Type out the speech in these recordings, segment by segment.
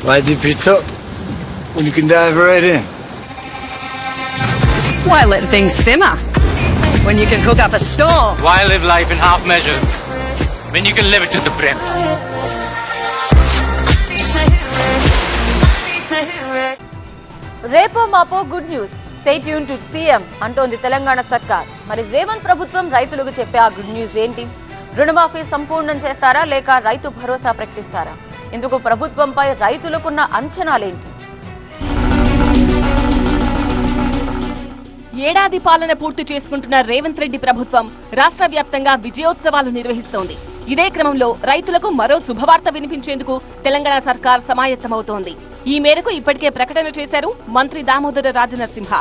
Why dip it up when you can dive right in? Why let things simmer when you can cook up a storm? Why live life in half measures when you can live it to the brim? రేపో మాపో good news state యూన్ to CM అంటోంది తెలంగాణ సర్కార్ మరి రేవంత్ ప్రభుత్వం రైతులకు చెప్పే ఆ గుడ్ న్యూస్ ఏంటి రుణమాఫీ సంపూర్ణం చేస్తారా లేక రైతు భరోసా ప్రకటిస్తారా ఇందుకు ప్రభుత్వంపై రైతులకున్న అంచనాలేంటి? ఏడాది పాలన పూర్తి చేసుకుంటున్న రేవంత్ రెడ్డి ప్రభుత్వం రాష్ట్ర వ్యాప్తంగా విజయోత్సవాలు నిర్వహిస్తోంది. ఇదే క్రమంలో రైతులకు మరో శుభవార్త వినిపించేందుకు తెలంగాణ సర్కార్ సమాయత్తమవుతోంది. ఈ మేరకు ఇప్పటికే ప్రకటన చేశారు మంత్రి దామోదర రాజనరసింహ.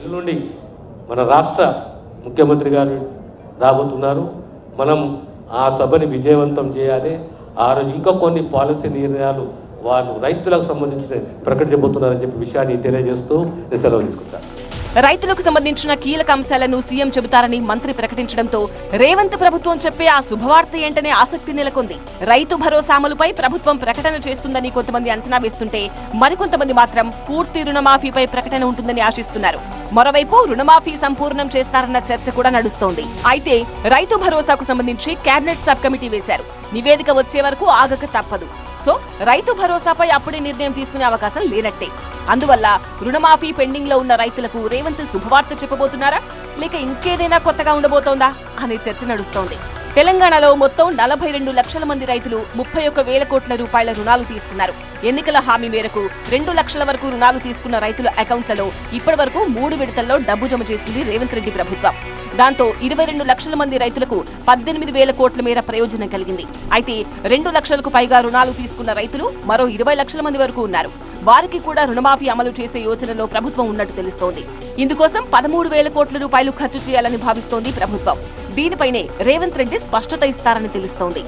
ఎల్లుండి మన రాష్ట్ర ముఖ్యమంత్రి గారు రాబోతున్నారు. మనం ఆ సభని విజయవంతం చేయాలి. ఆ రోజు ఇంకా కొన్ని పాలసీ నిర్ణయాలు వాళ్ళు రైతులకు సంబంధించిన ప్రకటించబోతున్నారని చెప్పి విషయాన్ని తెలియజేస్తూ నేను సెలవు తీసుకుంటాను. రైతులకు సంబంధించిన కీలక అంశాలను సీఎం చెబుతారని మంత్రి ప్రకటించడంతో రేవంత్ ప్రభుత్వం చెప్పే ఆ శుభవార్త ఏంటనే ఆసక్తి నెలకొంది. రైతు భరోసా అమలుపై ప్రభుత్వం ప్రకటన చేస్తుందని కొంతమంది అంచనా వేస్తుంటే మరికొంతమంది మాత్రం పూర్తి రుణమాఫీపై ప్రకటన ఉంటుందని ఆశిస్తున్నారు. మరోవైపు రుణమాఫీ సంపూర్ణం చేస్తారన్న చర్చ కూడా నడుస్తోంది. అయితే రైతు భరోసాకు సంబంధించి కేబినెట్ సబ్ కమిటీ వేశారు. నివేదిక వచ్చే వరకు ఆగక తప్పదు. సో రైతు భరోసాపై అప్పుడే నిర్ణయం తీసుకునే అవకాశం లేనట్టే. అందువల్ల రుణమాఫీ పెండింగ్లో ఉన్న రైతులకు రేవంత్ శుభవార్త చెప్పబోతున్నారా? లేక ఇంకేదైనా కొత్తగా ఉండబోతోందా? అనే చర్చ నడుస్తోంది. తెలంగాణలో మొత్తం నలభై రెండు లక్షల మంది రైతులు ముప్పై ఒక్క వేల కోట్ల రూపాయల రుణాలు తీసుకున్నారు. ఎన్నికల హామీ మేరకు రెండు లక్షల వరకు రుణాలు తీసుకున్న రైతుల అకౌంట్లలో ఇప్పటి వరకు మూడు విడతల్లో డబ్బు జమ చేసింది రేవంత్ రెడ్డి ప్రభుత్వం. దాంతో ఇరవై రెండు లక్షల మంది రైతులకు పద్దెనిమిది వేల కోట్ల మేర ప్రయోజనం కలిగింది. అయితే రెండు లక్షలకు పైగా రుణాలు తీసుకున్న రైతులు మరో ఇరవై లక్షల మంది వరకు ఉన్నారు. వారికి కూడా రుణమాఫీ అమలు చేసే యోచనలో ప్రభుత్వం ఉన్నట్టు తెలుస్తోంది. ఇందుకోసం పదమూడు వేల కోట్ల రూపాయలు ఖర్చు చేయాలని భావిస్తోంది ప్రభుత్వం. దీనిపైనే రేవంత్ రెడ్డి స్పష్టత ఇస్తారని తెలుస్తోంది.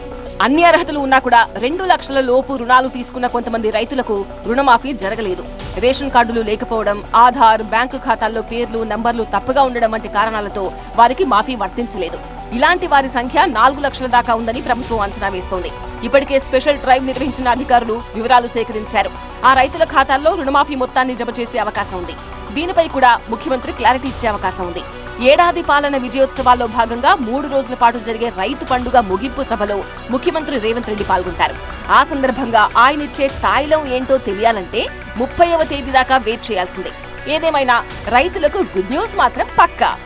అన్ని అర్హతలు ఉన్నా కూడా రెండు లక్షల లోపు రుణాలు తీసుకున్న కొంతమంది రైతులకు రుణమాఫీ జరగలేదు. రేషన్ కార్డులు లేకపోవడం ఆధార్ బ్యాంకు ఖాతాల్లో పేర్లు నంబర్లు తప్పుగా ఉండడం వంటి కారణాలతో వారికి మాఫీ వర్తించలేదు. ఇలాంటి వారి సంఖ్య నాలుగు లక్షల దాకా ఉందని ప్రభుత్వం అంచనా వేస్తోంది. ఇప్పటికే స్పెషల్ డ్రైవ్ నిర్వహించిన అధికారులు వివరాలు సేకరించారు. ఆ రైతుల ఖాతాల్లో రుణమాఫీ మొత్తాన్ని జమ చేసే అవకాశం ఉంది. దీనిపై కూడా ముఖ్యమంత్రి క్లారిటీ ఇచ్చే అవకాశం ఉంది. ఏడాది పాలన విజయోత్సవాల్లో భాగంగా మూడు రోజుల పాటు జరిగే రైతు పండుగ ముగింపు సభలో ముఖ్యమంత్రి రేవంత్ రెడ్డి పాల్గొంటారు. ఆ సందర్భంగా ఆయన ఇచ్చే తాయిలం ఏంటో తెలియాలంటే ముప్పైవ తేదీ దాకా వెయిట్ చేయాల్సిందే. ఏదేమైనా రైతులకు గుడ్ న్యూస్ మాత్రం పక్కా.